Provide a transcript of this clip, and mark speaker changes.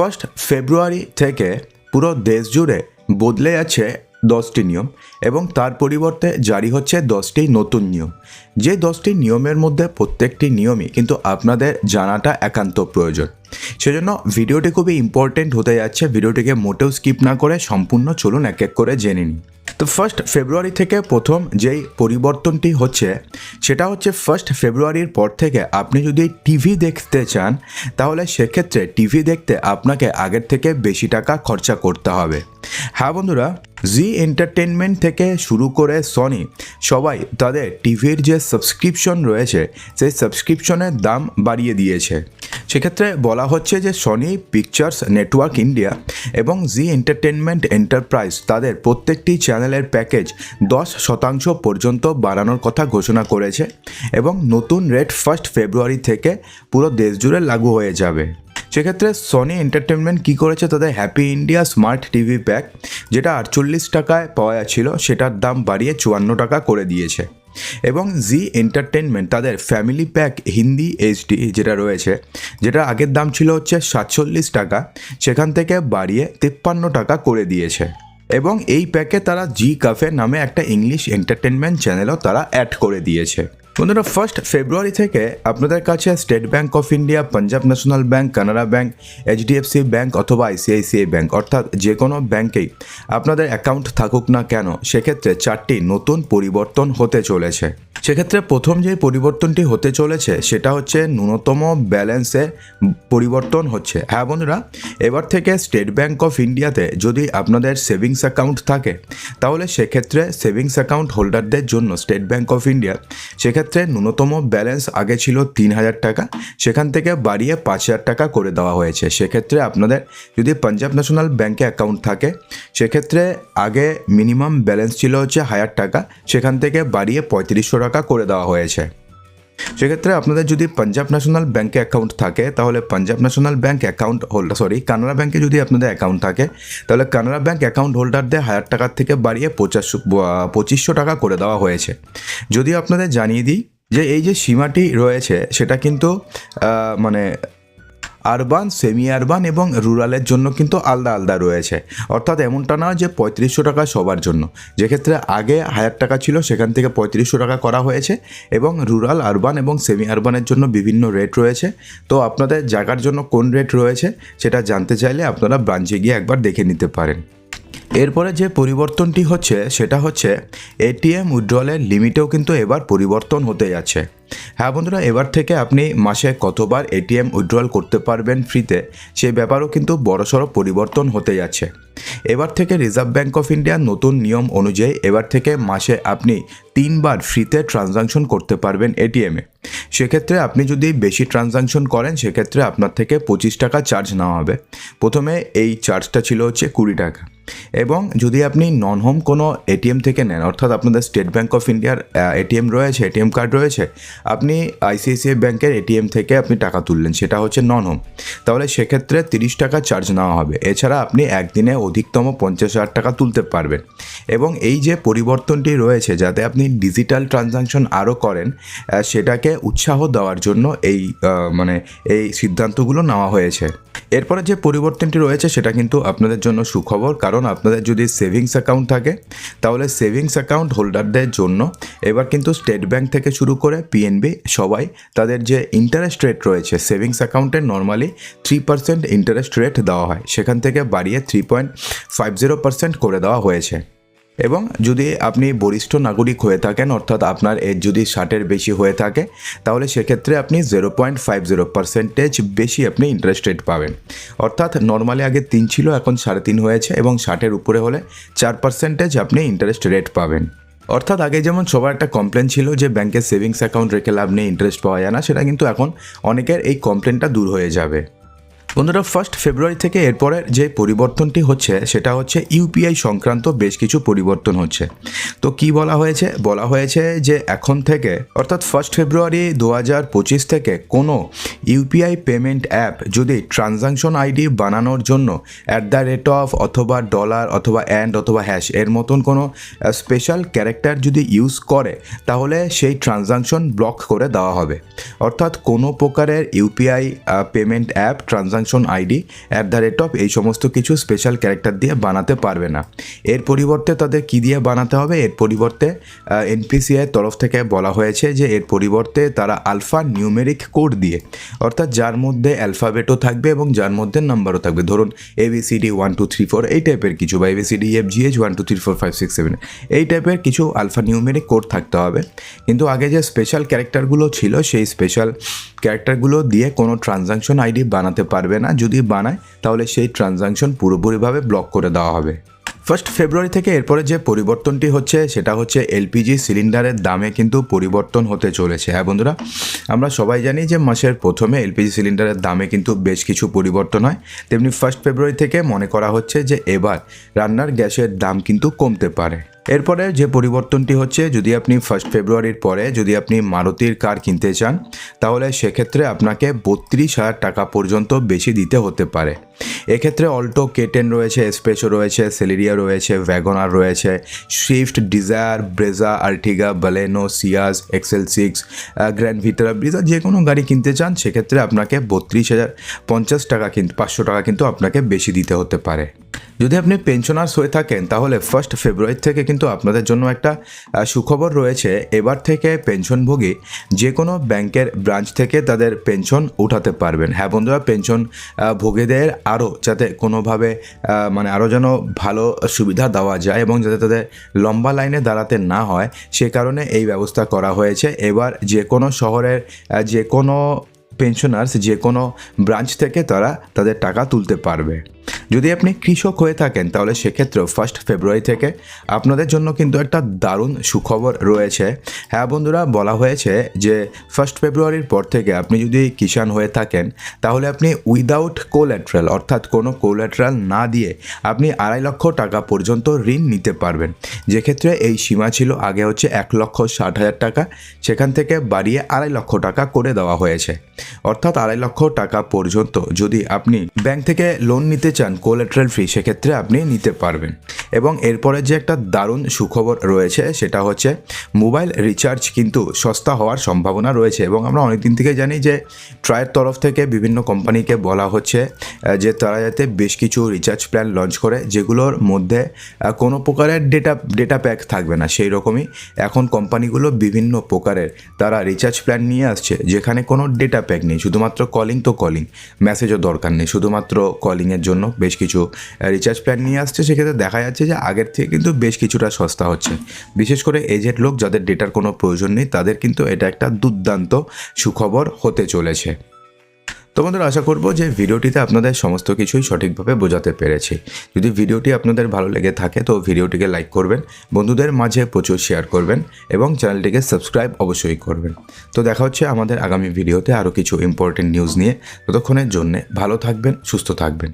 Speaker 1: First February থেকে পুরো দেশ জুড়ে বদলে যাচ্ছে দশটি নিয়ম এবং তার পরিবর্তে জারি হচ্ছে দশটি নতুন নিয়ম। যে দশটি নিয়মের মধ্যে প্রত্যেকটি নিয়মই কিন্তু আপনাদের জানাটা একান্ত প্রয়োজন। সেজন্য ভিডিওটি খুবই ইম্পর্টেন্ট হতে যাচ্ছে। ভিডিওটিকে মোটেও স্কিপ না করে সম্পূর্ণ চলুন এক এক করে জেনে নিই। তো ফার্স্ট ফেব্রুয়ারি থেকে প্রথম যেই পরিবর্তনটি হচ্ছে, সেটা হচ্ছে ফার্স্ট ফেব্রুয়ারির পর থেকে আপনি যদি টিভি দেখতে চান, তাহলে সেক্ষেত্রে টিভি দেখতে আপনাকে আগের থেকে বেশি টাকা খরচা করতে হবে। হ্যাঁ বন্ধুরা জি এন্টারটেনমেন্ট থেকে শুরু করে সনি সবাই তাদের টিভির যে সাবস্ক্রিপশন রয়েছে, সেই সাবস্ক্রিপশনের দাম বাড়িয়ে দিয়েছে। সেক্ষেত্রে বলা হচ্ছে যে সনি পিকচার্স নেটওয়ার্ক ইন্ডিয়া এবং জি এন্টারটেনমেন্ট এন্টারপ্রাইজ তাদের প্রত্যেকটি চ্যানেলের প্যাকেজ দশ শতাংশ পর্যন্ত বাড়ানোর কথা ঘোষণা করেছে এবং নতুন রেট ফার্স্ট ফেব্রুয়ারি থেকে পুরো দেশ জুড়ে লাগু হয়ে যাবে। সেক্ষেত্রে সনি এন্টারটেনমেন্ট কী করেছে? তাদের happy India smart TV pack যেটা আটচল্লিশ টাকায় পাওয়া যাচ্ছিল, সেটার দাম বাড়িয়ে চুয়ান্ন টাকা করে দিয়েছে। এবং জি এন্টারটেনমেন্ট তাদের ফ্যামিলি প্যাক হিন্দি এইচডি যেটা রয়েছে যেটা আগের দাম ছিল হচ্ছে সাতচল্লিশ টাকা, সেখান থেকে বাড়িয়ে তিপ্পান্ন টাকা করে দিয়েছে। এবং এই প্যাকে তারা জি কাফে নামে একটা ইংলিশ এন্টারটেনমেন্ট চ্যানেলও তারা অ্যাড করে দিয়েছে। বন্ধুরা ফার্স্ট ফেব্রুয়ারি থেকে আপনাদের কাছে State Bank of India Punjab National Bank Canara Bank HDFC Bank অথবা আইসিআইসিআই ব্যাঙ্ক অর্থাৎ যে কোনো ব্যাঙ্কেই আপনাদের অ্যাকাউন্ট থাকুক না কেন, সেক্ষেত্রে চারটি নতুন পরিবর্তন হতে চলেছে। সেক্ষেত্রে প্রথম যে পরিবর্তনটি হতে চলেছে, সেটা হচ্ছে ন্যূনতম ব্যালেন্সে পরিবর্তন হচ্ছে। হ্যাঁ বন্ধুরা, এবার থেকে স্টেট ব্যাঙ্ক অফ ইন্ডিয়াতে যদি আপনাদের সেভিংস অ্যাকাউন্ট থাকে, তাহলে সেক্ষেত্রে সেভিংস অ্যাকাউন্ট হোল্ডারদের জন্য স্টেট ব্যাঙ্ক অফ ইন্ডিয়া সেক্ষেত্রে ন্যূনতম ব্যালেন্স আগে ছিল তিন হাজার টাকা, সেখান থেকে বাড়িয়ে পাঁচ হাজার টাকা করে দেওয়া হয়েছে। সেক্ষেত্রে আপনাদের যদি পাঞ্জাব ন্যাশনাল ব্যাঙ্কে অ্যাকাউন্ট থাকে, সেক্ষেত্রে আগে মিনিমাম ব্যালেন্স ছিল হচ্ছে হাজার টাকা, সেখান থেকে বাড়িয়ে পঁয়ত্রিশশো টাকা করে দেওয়া হয়েছে। সেক্ষেত্রে আপনাদের যদি পাঞ্জাব ন্যাশনাল ব্যাঙ্কে অ্যাকাউন্ট থাকে, তাহলে Punjab National Bank account holder sorry Canara ব্যাঙ্কে যদি আপনাদের অ্যাকাউন্ট থাকে, তাহলে কানাড়া ব্যাঙ্ক অ্যাকাউন্ট হোল্ডারদের হাজার টাকার থেকে বাড়িয়ে পঁচাশশো পঁচিশশো টাকা করে দেওয়া হয়েছে। যদি আপনাদের জানিয়ে দিই যে এই যে সীমাটি রয়েছে, সেটা কিন্তু মানে আরবান সেমি আরবান এবং রুরালের জন্য কিন্তু আলাদা আলাদা রয়েছে। অর্থাৎ এমনটা না যে পঁয়ত্রিশশো টাকা সবার জন্য। যেক্ষেত্রে আগে হাজার টাকা ছিল, সেখান থেকে পঁয়ত্রিশশো টাকা করা হয়েছে এবং রুরাল, আরবান এবং সেমি আরবানের জন্য বিভিন্ন রেট রয়েছে। তো আপনাদের জায়গার জন্য কোন রেট রয়েছে সেটা জানতে চাইলে আপনারা ব্রাঞ্চে গিয়ে একবার দেখে নিতে পারেন। এরপরে যে পরিবর্তনটি হচ্ছে, সেটা হচ্ছে এটিএম উইথড্রলের লিমিটেও কিন্তু এবার পরিবর্তন হতে যাচ্ছে। হ্যাঁ বন্ধুরা, এবার থেকে আপনি মাসে কতবার এটিএম উইথড্রল করতে পারবেন ফ্রিতে সেই ব্যাপারও কিন্তু বড়সড় পরিবর্তন হতে যাচ্ছে। এবার থেকে রিজার্ভ ব্যাঙ্ক অফ ইন্ডিয়ার নতুন নিয়ম অনুযায়ী এবার থেকে মাসে আপনি তিনবার ফ্রিতে ট্রানজাকশন করতে পারবেন এটিএমে সেক্ষেত্রে আপনি যদি বেশি ট্রানজাকশন করেন, সেক্ষেত্রে আপনার থেকে পঁচিশ টাকা চার্জ নেওয়া হবে। প্রথমে এই চার্জটা ছিল হচ্ছে কুড়ি টাকা। এবং যদি আপনি নন হোম কোনো এটিএম থেকে নেন, অর্থাৎ আপনাদের স্টেট ব্যাঙ্ক অফ ইন্ডিয়ার এটিএম রয়েছে, এটিএম কার্ড রয়েছে আপনি আইসিআইসিআই ব্যাঙ্কের এটিএম থেকে আপনি টাকা তুললেন, সেটা হচ্ছে নন হোম তাহলে সেক্ষেত্রে তিরিশ টাকা চার্জ নেওয়া হবে। এছাড়া আপনি একদিনে অধিকতম পঞ্চাশ হাজার টাকা তুলতে পারবেন। এবং এই যে পরিবর্তনটি রয়েছে, যাতে আপনি ডিজিটাল ট্রানজাকশন আরও করেন সেটাকে উৎসাহ দেওয়ার জন্য এই মানে এই সিদ্ধান্তগুলো নেওয়া হয়েছে। এরপরে যে পরিবর্তনটি রয়েছে, সেটা কিন্তু আপনাদের জন্য সুখবর। কারণ আপনাদের যদি সেভিংস অ্যাকাউন্ট থাকে, তাহলে সেভিংস অ্যাকাউন্ট হোল্ডারদের জন্য এবার কিন্তু স্টেট ব্যাংক থেকে শুরু করে পিএনবি সবাই তাদের যে ইন্টারেস্ট রেট রয়েছে সেভিংস অ্যাকাউন্টে normally three percent interest rate দেওয়া হয়। সেখান থেকে বাড়িয়ে three point five zero percent করে দেওয়া হয়েছে। এবং যদি আপনি বরিষ্ঠ নাগরিক হয়ে থাকেন, অর্থাৎ আপনার এজ যদি ষাটের বেশি হয়ে থাকে, তাহলে সেক্ষেত্রে আপনি zero point five zero percentage বেশি আপনি ইন্টারেস্ট রেট পাবেন। অর্থাৎ নর্মালি আগে তিন ছিল, এখন সাড়ে তিন হয়েছে এবং ষাটের উপরে হলে চার পার্সেন্টেজ আপনি ইন্টারেস্ট রেট পাবেন। অর্থাৎ আগে যেমন সবার একটা কমপ্লেন ছিল যে ব্যাংকের সেভিংস অ্যাকাউন্ট রেখে লাভ নেই ইন্টারেস্ট পাওয়া যায় না, সেটা কিন্তু এখন অনেকের এই কমপ্লেনটা দূর হয়ে যাবে। বন্ধুরা ফার্স্ট ফেব্রুয়ারি থেকে এরপরে যে পরিবর্তনটি হচ্ছে, সেটা হচ্ছে ইউপিআই সংক্রান্ত বেশ কিছু পরিবর্তন হচ্ছে। তো কি বলা হয়েছে? বলা হয়েছে যে এখন থেকে, অর্থাৎ ফার্স্ট ফেব্রুয়ারি দু হাজার পঁচিশ থেকে কোনো ইউপিআই পেমেন্ট অ্যাপ যদি ট্রানজাকশন আইডি বানানোর জন্য অ্যাট দ্য রেট অফ অথবা ডলার অথবা অ্যান্ড অথবা হ্যাশ এর মতন কোনো স্পেশাল ক্যারেক্টার যদি ইউজ করে, তাহলে সেই ট্রানজাকশন ব্লক করে দেওয়া হবে। অর্থাৎ কোনো প্রকারের UPI payment app transaction transaction ID at the rate of এই সমস্ত কিছু স্পেশাল ক্যারেক্টার দিয়ে বানাতে পারবে না। এর পরিবর্তে তাদের কী দিয়ে বানাতে হবে? এর পরিবর্তে এনপিসিআই তরফ থেকে বলা হয়েছে যে এর পরিবর্তে তারা আলফা নিউমেরিক কোড দিয়ে, অর্থাৎ যার মধ্যে অ্যালফাবেটও থাকবে এবং যার মধ্যে নাম্বারও থাকবে। ধরুন ABCD one two three four এই টাইপের কিছু বা ABCD F GH one two three four five six seven এই টাইপের কিছু আলফা নিউমেরিক কোড থাকতে হবে। কিন্তু আগে যে স্পেশাল ক্যারেক্টারগুলো ছিল, সেই স্পেশাল ক্যারেক্টারগুলো দিয়ে কোনো ট্রানজাকশন আইডি বানাতে পারবে না যদি বানায়, তাহলে সেই ট্রানজাকশন পুরোপুরিভাবে ব্লক করে দেওয়া হবে। ফার্স্ট ফেব্রুয়ারি থেকে এরপরে যে পরিবর্তনটি হচ্ছে, সেটা হচ্ছে এলপিজি সিলিন্ডারের দামে কিন্তু পরিবর্তন হতে চলেছে। হ্যাঁ বন্ধুরা, আমরা সবাই জানি যে মাসের প্রথমে এলপিজি সিলিন্ডারের দামে কিন্তু বেশ কিছু পরিবর্তন হয়। তেমনি ফার্স্ট ফেব্রুয়ারি থেকে মনে করা হচ্ছে যে এবার রান্নার গ্যাসের দাম কিন্তু কমতে পারে। এরপরে যে পরিবর্তনটি হচ্ছে, যদি আপনি ফার্স্ট ফেব্রুয়ারির পরে যদি আপনি মারুতির কার কিনতে চান, তাহলে সেক্ষেত্রে আপনাকে বত্রিশ হাজার টাকা পর্যন্ত বেশি দিতে হতে পারে। এক্ষেত্রে অল্টো কেটেন রয়েছে এসপেসো রয়েছে সেলেরিয়া রয়েছে ভ্যাগনার রয়েছে Swift Dzire Brezza Ertiga Baleno Ciaz XL six Grand Vitara Brezza যে কোনো গাড়ি কিনতে চান, সেক্ষেত্রে আপনাকে বত্রিশ হাজার পঞ্চাশ টাকা কিন্তু পাঁচশো টাকা কিন্তু আপনাকে বেশি দিতে হতে পারে। যদি আপনি পেনশনার্স হয়ে থাকেন, তাহলে ফার্স্ট ফেব্রুয়ারি থেকে কিন্তু আপনাদের জন্য একটা সুখবর রয়েছে। এবার থেকে পেনশনভোগী যে কোনো ব্যাংকের ব্রাঞ্চ থেকে তাদের পেনশন উঠাতে পারবেন। হ্যাঁ বন্ধুরা পেনশন ভোগীদের আরও যাতে কোনোভাবে মানে আরও যেন ভালো সুবিধা দেওয়া যায় এবং যাতে তাদের লম্বা লাইনে দাঁড়াতে না হয়, সে কারণে এই ব্যবস্থা করা হয়েছে। এবার যে কোনো শহরের যে কোনো পেনশনার্স যে কোনো ব্রাঞ্চ থেকে তারা তাদের টাকা তুলতে পারবে। যদি আপনি কৃষক হয়ে থাকেন, তাহলে সেক্ষেত্রেও ফার্স্ট ফেব্রুয়ারি থেকে আপনাদের জন্য কিন্তু একটা দারুণ সুখবর রয়েছে। হ্যাঁ বন্ধুরা, বলা হয়েছে যে ফার্স্ট ফেব্রুয়ারির পর থেকে আপনি যদি কিষাণ হয়ে থাকেন, তাহলে আপনি উইদাউট কোল্যাট্রাল অর্থাৎ কোনো কোল্যাট্রাল না দিয়ে আপনি আড়াই লক্ষ টাকা পর্যন্ত ঋণ নিতে পারবেন। যেক্ষেত্রে এই সীমা ছিল আগে হচ্ছে এক লক্ষ ষাট হাজার টাকা, সেখান থেকে বাড়িয়ে আড়াই লক্ষ টাকা করে দেওয়া হয়েছে। অর্থাৎ আড়াই লক্ষ টাকা পর্যন্ত যদি আপনি ব্যাংক থেকে লোন নিতে চান কোলেট্রাল ফ্রি সেক্ষেত্রে আপনি নিতে পারবেন। এবং এরপরে যে একটা দারুণ সুখবর রয়েছে, সেটা হচ্ছে মোবাইল রিচার্জ কিন্তু সস্তা হওয়ার সম্ভাবনা রয়েছে এবং আমরা অনেকদিন থেকে জানি যে ট্রায়ের তরফ থেকে বিভিন্ন কোম্পানিকে বলা হচ্ছে যে তারা যাতে বেশ কিছু রিচার্জ প্ল্যান লঞ্চ করে, যেগুলোর মধ্যে কোনো প্রকারের ডেটা ডেটা প্যাক থাকবে না সেই রকমই। এখন কোম্পানিগুলো বিভিন্ন প্রকারের তারা রিচার্জ প্ল্যান নিয়ে আসছে, যেখানে কোনো ডেটা প্যাক নেই, শুধুমাত্র কলিং তো কলিং, মেসেজও দরকার নেই, শুধুমাত্র কলিংয়ের জন্য বেশ কিছু রিচার্জ প্ল্যান নিয়ে আসছে। সেক্ষেত্রে দেখা যাচ্ছে যে আগের থেকে কিন্তু বেশ কিছুটা সস্তা হচ্ছে। বিশেষ করে এজেড লোক যাদের ডেটার কোনো প্রয়োজন নেই, তাদের কিন্তু এটা একটা দুর্দান্ত সুখবর হতে চলেছে। তোমাদের আশা করব যে ভিডিওটিতে আপনাদের সমস্ত কিছুই সঠিকভাবে বোঝাতে পেরেছি। যদি ভিডিওটি আপনাদের ভালো লেগে থাকে, তো ভিডিওটিকে লাইক করবেন, বন্ধুদের মাঝে প্রচুর শেয়ার করবেন এবং চ্যানেলটিকে সাবস্ক্রাইব অবশ্যই করবেন। তো দেখা হচ্ছে আমাদের আগামী ভিডিওতে আরও কিছু ইম্পর্টেন্ট নিউজ নিয়ে। ততক্ষণের জন্য ভালো থাকবেন, সুস্থ থাকবেন।